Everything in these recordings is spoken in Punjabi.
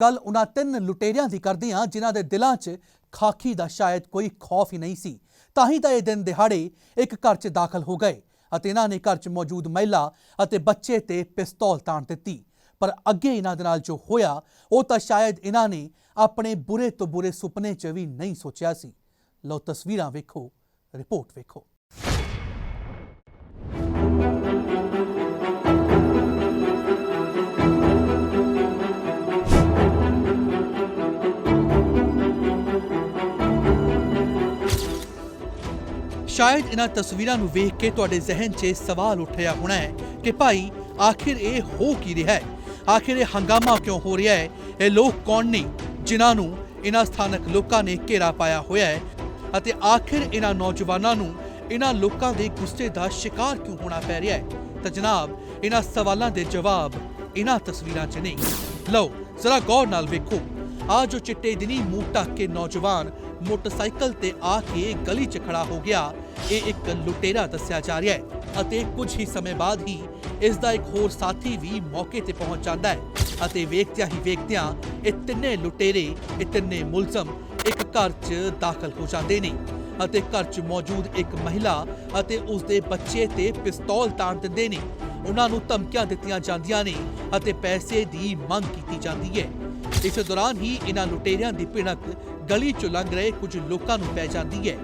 ਕੱਲ ਉਹਨਾਂ ਤਿੰਨ ਲੁਟੇਰਿਆਂ ਦੀ ਕਰਦੇ ਹਾਂ ਜਿਨ੍ਹਾਂ ਦੇ ਦਿਲਾਂ 'ਚ ਖਾਕੀ ਦਾ ਸ਼ਾਇਦ ਕੋਈ ਖੌਫ ਹੀ ਨਹੀਂ ਸੀ, ਤਾਂ ਹੀ ਤਾਂ ਇਹ ਦਿਨ ਦਿਹਾੜੇ ਇੱਕ ਘਰ 'ਚ ਦਾਖਲ ਹੋ ਗਏ ਅਤੇ ਇਹਨਾਂ ਨੇ ਘਰ 'ਚ ਮੌਜੂਦ ਮਹਿਲਾ ਅਤੇ ਬੱਚੇ ਤੇ ਪਿਸਤੌਲ ਤਾਣ ਦਿੱਤੀ। ਪਰ ਅੱਗੇ ਇਹਨਾਂ ਦੇ ਨਾਲ ਜੋ ਹੋਇਆ, ਉਹ ਤਾਂ ਸ਼ਾਇਦ ਇਹਨਾਂ ਨੇ ਆਪਣੇ ਬੁਰੇ ਤੋਂ ਬੁਰੇ ਸੁਪਨੇ 'ਚ ਵੀ ਨਹੀਂ ਸੋਚਿਆ ਸੀ। ਲਓ ਤਸਵੀਰਾਂ ਵੇਖੋ, ਰਿਪੋਰਟ ਵੇਖੋ। ਸ਼ਾਇਦ ਇਹਨਾਂ ਤਸਵੀਰਾਂ ਨੂੰ ਵੇਖ ਕੇ ਤੁਹਾਡੇ ਜ਼ਿਹਨ 'ਚ ਸਵਾਲ ਉੱਠਿਆ ਹੋਣਾ ਹੈ ਕਿ ਭਾਈ, ਆਖਿਰ ਇਹ ਹੋ ਕੀ ਰਿਹਾ ਹੈ? ਆਖਿਰ ਇਹ ਹੰਗਾਮਾ ਕਿਉਂ ਹੋ ਰਿਹਾ ਹੈ? ਇਹ ਲੋਕ ਕੌਣ ਨੇ ਜਿਨ੍ਹਾਂ ਨੂੰ ਇਹਨਾਂ ਸਥਾਨਕ ਲੋਕਾਂ ਨੇ ਘੇਰਾ ਪਾਇਆ ਹੋਇਆ ਹੈ? ਅਤੇ ਆਖਿਰ ਇਹਨਾਂ ਨੌਜਵਾਨਾਂ ਨੂੰ ਇਹਨਾਂ ਲੋਕਾਂ ਦੇ ਗੁੱਸੇ ਦਾ ਸ਼ਿਕਾਰ ਕਿਉਂ ਹੋਣਾ ਪੈ ਰਿਹਾ ਹੈ? ਤਾਂ ਜਨਾਬ, ਇਹਨਾਂ ਸਵਾਲਾਂ ਦੇ ਜਵਾਬ ਇਹਨਾਂ ਤਸਵੀਰਾਂ 'ਚ ਨਹੀਂ। ਲਓ, ਜ਼ਰਾ ਗੌਰ ਨਾਲ ਵੇਖੋ। ਆ ਜੋ ਚਿੱਟੇ ਦਿਨੀ ਮੂੰਹ ਢੱਕ ਕੇ ਨੌਜਵਾਨ ਮੋਟਰਸਾਈਕਲ ਤੇ ਆ ਕੇ ਗਲੀ 'ਚ ਖੜਾ ਹੋ ਗਿਆ। ਇਹ ਇੱਕ ਲੁਟੇਰਾ ਦੱਸਿਆ ਜਾ ਰਿਹਾ ਹੈ ਅਤੇ ਕੁਝ ਹੀ ਸਮੇਂ ਬਾਅਦ ਹੀ ਇਸ ਦਾ ਇੱਕ ਹੋਰ ਸਾਥੀ ਵੀ ਮੌਕੇ ਤੇ ਪਹੁੰਚ ਜਾਂਦਾ ਹੈ ਅਤੇ ਵੇਖਦਿਆਂ ਹੀ ਵੇਖਦਿਆਂ ਇਹ ਤਿੰਨੇ ਲੁਟੇਰੇ, ਇਹ ਤਿੰਨੇ ਮੁਲਜ਼ਮ ਇੱਕ ਘਰ 'ਚ ਦਾਖਲ ਹੋ ਜਾਂਦੇ ਨੇ ਅਤੇ ਘਰ 'ਚ ਮੌਜੂਦ ਇੱਕ ਮਹਿਲਾ ਅਤੇ ਉਸ ਦੇ ਬੱਚੇ ਤੇ ਪਿਸਤੌਲ ਤਾਣ ਦਿੰਦੇ ਨੇ। ਉਹਨਾਂ ਨੂੰ ਧਮਕੀਆਂ ਦਿੱਤੀਆਂ ਜਾਂਦੀਆਂ ਨੇ ਅਤੇ ਪੈਸੇ ਦੀ ਮੰਗ ਕੀਤੀ ਜਾਂਦੀ ਹੈ। ਇਸ ਦੌਰਾਨ ਹੀ ਇਹਨਾਂ ਲੁਟੇਰਿਆਂ ਦੀ ਭਿਣਕ ਗਲੀ ਚੋਂ ਲੰਘ ਰਹੇ ਕੁਝ ਲੋਕਾਂ ਨੂੰ ਪੈ ਜਾਂਦੀ ਹੈ।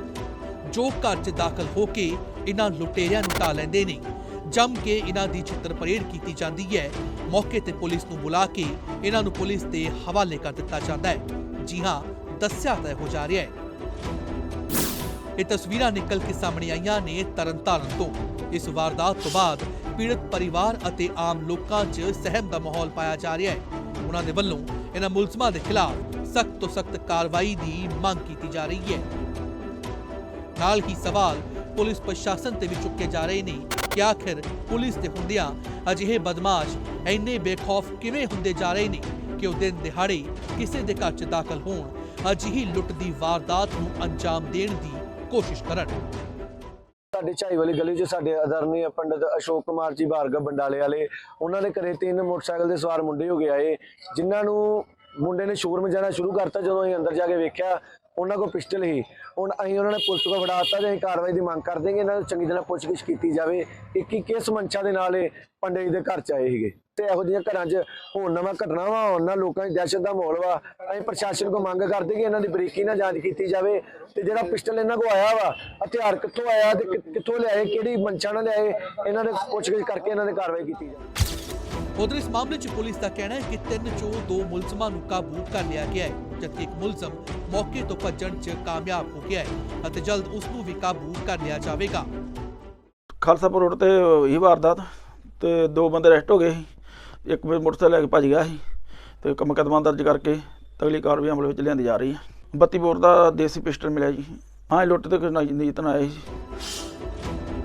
ਜੋ ਘਰ 'ਚ ਦਾਖਲ ਹੋ ਕੇ ਇਹਨਾਂ ਲੁਟੇਰਿਆਂ ਨੂੰ ਢਾ ਲੈਂਦੇ ਨੇ, ਜੰਮ ਕੇ ਇਹਨਾਂ ਦੀ ਛਿੱਤਰ ਪਰੇਡ ਕੀਤੀ ਜਾਂਦੀ ਹੈ। ਮੌਕੇ ਤੇ ਪੁਲਿਸ ਨੂੰ ਬੁਲਾ ਕੇ ਇਹਨਾਂ ਨੂੰ ਪੁਲਿਸ ਦੇ ਹਵਾਲੇ ਕਰ ਦਿੱਤਾ ਜਾਂਦਾ ਹੈ। ਜੀ ਹਾਂ, ਦੱਸਿਆ ਤਾਂ ਹੋ ਜਾ ਰਿਹਾ ਹੈ। ਇਹ ਤਸਵੀਰਾਂ ਨਿਕਲ ਕੇ ਸਾਹਮਣੇ ਆਈਆਂ ਨੇ ਤਰਨਤਾਰਨ ਤੋਂ। ਇਸ ਵਾਰਦਾਤ ਤੋਂ ਬਾਅਦ ਪੀੜਤ ਪਰਿਵਾਰ ਅਤੇ ਆਮ ਲੋਕਾਂ 'ਚ ਸਹਿਮ ਦਾ ਮਾਹੌਲ ਪਾਇਆ ਜਾ ਰਿਹਾ ਹੈ। ਉਹਨਾਂ ਦੇ ਵੱਲੋਂ ਇਹਨਾਂ ਮੁਲਜ਼ਮਾਂ ਦੇ ਖਿਲਾਫ ਸਖਤ ਤੋਂ ਸਖਤ ਕਾਰਵਾਈ ਦੀ ਮੰਗ ਕੀਤੀ ਜਾ ਰਹੀ ਹੈ। ਨਾਲ ਹੀ ਸਵਾਲ ਪੁਲਿਸ ਪ੍ਰਸ਼ਾਸਨ ਤੇ ਵੀ ਚੁੱਕੇ ਜਾ ਰਹੇ ਨੇ ਕਿ ਆਖਿਰ ਪੁਲਿਸ ਦੇ ਹੁੰਦਿਆਂ ਅਜਿਹੇ ਬਦਮਾਸ਼ ਇੰਨੇ ਬੇਖੌਫ ਕਿਵੇਂ ਹੁੰਦੇ ਜਾ ਰਹੇ ਨੇ ਕਿ ਉਹ ਦਿਨ ਦਿਹਾੜੇ ਕਿਸੇ ਦੇ ਘਰ 'ਚ ਦਾਖਲ ਹੋਣ, ਅਜਿਹੀ ਲੁੱਟ ਦੀ ਵਾਰਦਾਤ ਨੂੰ ਅੰਜਾਮ ਦੇਣ ਦੀ ਕੋਸ਼ਿਸ਼ ਕਰਨ। ਸਾਡੇ ਝਾਈ ਵਾਲੀ ਗਲੀ 'ਚ ਸਾਡੇ ਆਦਰਨੀ ਪੰਡਿਤ ਅਸ਼ੋਕ ਕੁਮਾਰ ਜੀ, ਭਾਰਗਵ ਬੰਡਾਲੇ ਵਾਲੇ, ਉਹਨਾਂ ਦੇ ਘਰੇ ਤਿੰਨ ਮੋਟਰਸਾਈਕਲ ਦੇ ਸਵਾਰ ਮੁੰਡੇ ਹੋ ਗਏ ਆਏ, ਜਿਨ੍ਹਾਂ ਨੂੰ ਮੁੰਡੇ ਨੇ ਸ਼ੋਰੂਮ ਜਾਣਾ ਸ਼ੁਰੂ ਕਰਤਾ ਜਦੋਂ ਅਸੀਂ ਅੰਦਰ ਜਾ ਕੇ ਵੇਖਿਆ, ਉਹਨਾਂ ਕੋਲ ਪਿਸਟਲ ਹੀ ਹੁਣ ਅਸੀਂ ਉਹਨਾਂ ਨੇ ਪੁਲਿਸ ਕੋਲ ਫੜਾਤਾ ਤੇ ਅਸੀਂ ਕਾਰਵਾਈ ਦੀ ਮੰਗ ਕਰਦੇ ਹਾਂ ਇਹਨਾਂ ਨੂੰ ਚੰਗੀ ਤਰ੍ਹਾਂ ਪੁੱਛਗਿੱਛ ਕੀਤੀ ਜਾਵੇ ਕਿ ਕੀ ਕਿਸ ਮੰਸ਼ਾ ਦੇ ਨਾਲ ਇਹ ਪੰਡਿਤ ਜੀ ਦੇ ਘਰ 'ਚ ਆਏ ਸੀਗੇ। ਤੇ ਇਹੋ ਜਿਹੀਆਂ ਘਰਾਂ 'ਚ ਹੁਣ ਨਵਾਂ ਘਟਨਾ ਵਾ ਉਹਨਾਂ ਲੋਕਾਂ ਦੀ ਦਹਿਸ਼ਤ ਦਾ ਮਾਹੌਲ ਵਾ। ਅਸੀਂ ਪ੍ਰਸ਼ਾਸਨ ਕੋ ਮੰਗ ਕਰਦੇ ਕਿ ਇਹਨਾਂ ਦੀ ਬਰੀਕੀ ਨਾਲ ਜਾਂਚ ਕੀਤੀ ਜਾਵੇ ਤੇ ਜਿਹੜਾ ਪਿਸਟਲ ਇਹਨਾਂ ਕੋ ਆਇਆ ਵਾ, ਹਥਿਆਰ ਕਿੱਥੋਂ ਆਇਆ ਤੇ ਕਿੱਥੋਂ ਲਿਆਏ, ਕਿਹੜੀ ਮੰਸ਼ਾ ਨਾਲ ਲਿਆਏ, ਇਹਨਾਂ ਦੇ ਪੁੱਛਗਿੱਛ ਕਰਕੇ ਇਹਨਾਂ ਦੇ ਕਾਰਵਾਈ ਕੀਤੀ ਜਾਵੇ। ਉਧਰ ਇਸ ਮਾਮਲੇ 'ਚ ਪੁਲਿਸ ਦਾ ਕਹਿਣਾ ਹੈ ਕਿ ਤਿੰਨ ਚੋਂ ਦੋ ਮੁਲਜ਼ਮਾਂ ਨੂੰ ਕਾਬੂ ਕਰ ਲਿਆ ਗਿਆ ਹੈ ਜਦਕਿ ਇੱਕ ਮੁਲਜ਼ਮ ਮੌਕੇ ਤੋਂ ਭੱਜਣ 'ਚ ਕਾਮਯਾਬ ਹੋ ਗਿਆ ਹੈ ਅਤੇ ਜਲਦ ਉਸ ਨੂੰ ਵੀ ਕਾਬੂ ਕਰ ਲਿਆ ਜਾਵੇਗਾ। ਖਾਲਸਾਪੁਰ ਰੋਡ ਤੇ ਇਹ ਵਾਰਦਾਤ ਤੇ ਦੋ ਬੰਦੇ ਅਰੈਸਟ ਹੋ ਗਏ ਸੀ ਇੱਕ ਵੀ ਮੋਟਰਸਾਈਕਲ ਲੈ ਕੇ ਭੱਜ ਗਿਆ ਸੀ ਤੇ ਇੱਕ ਮੁਕੱਦਮਾ ਦਰਜ ਕਰਕੇ ਅਗਲੀ ਕਾਰਵਾਈ ਅਮਲ ਵਿੱਚ ਲਿਆਂਦੀ ਜਾ ਰਹੀ ਹੈ। 32 ਬੋਰ ਦਾ ਦੇਸੀ ਪਿਸਟਲ ਮਿਲਿਆ ਜੀ। ਹਾਂ ਲੁੱਟ ਤੇ ਨਾਲ ਆਏ ਸੀ।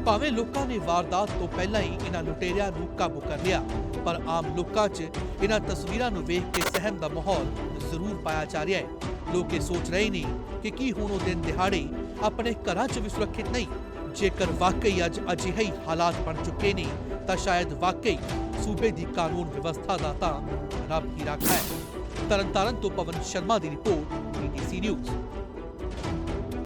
ਭਾਵੇਂ ਲੋਕਾਂ ਨੇ ਵਾਰਦਾਤ ਤੋਂ ਪਹਿਲਾਂ ਹੀ ਇਹਨਾਂ ਲੁਟੇਰਿਆਂ ਨੂੰ ਕਾਬੂ ਕਰ ਲਿਆ ਪਰ ਆਮ ਲੋਕਾਂ 'ਚ ਇਹਨਾਂ ਤਸਵੀਰਾਂ ਨੂੰ ਵੇਖ ਕੇ ਸਹਿਮ ਦਾ ਮਾਹੌਲ ਜ਼ਰੂਰ ਪਾਇਆ ਜਾ ਰਿਹਾ ਹੈ ਲੋਕ ਇਹ ਸੋਚ ਰਹੇ ਨੇ ਕਿ ਕੀ ਹੁਣ ਉਹ ਦਿਨ ਦਿਹਾੜੇ ਆਪਣੇ ਘਰਾਂ 'ਚ ਵੀ ਸੁਰੱਖਿਅਤ ਨਹੀਂ ਜੇਕਰ ਵਾਕਈ ਅੱਜ ਅਜਿਹੇ ਹਾਲਾਤ ਬਣ ਚੁੱਕੇ ਨੇ ਤਾਂ ਸ਼ਾਇਦ ਵਾਕਈ ਸੂਬੇ ਦੀ ਕਾਨੂੰਨ ਵਿਵਸਥਾ ਦਾ ਤਾਂ ਰੱਬ ਹੀ ਰਾਖਾ ਹੈ ਤਰਨਤਾਰਨ ਤੋਂ ਪਵਨ ਸ਼ਰਮਾ ਦੀ ਰਿਪੋਰਟ ਬੀਟੀਸੀ ਨਿਊਜ਼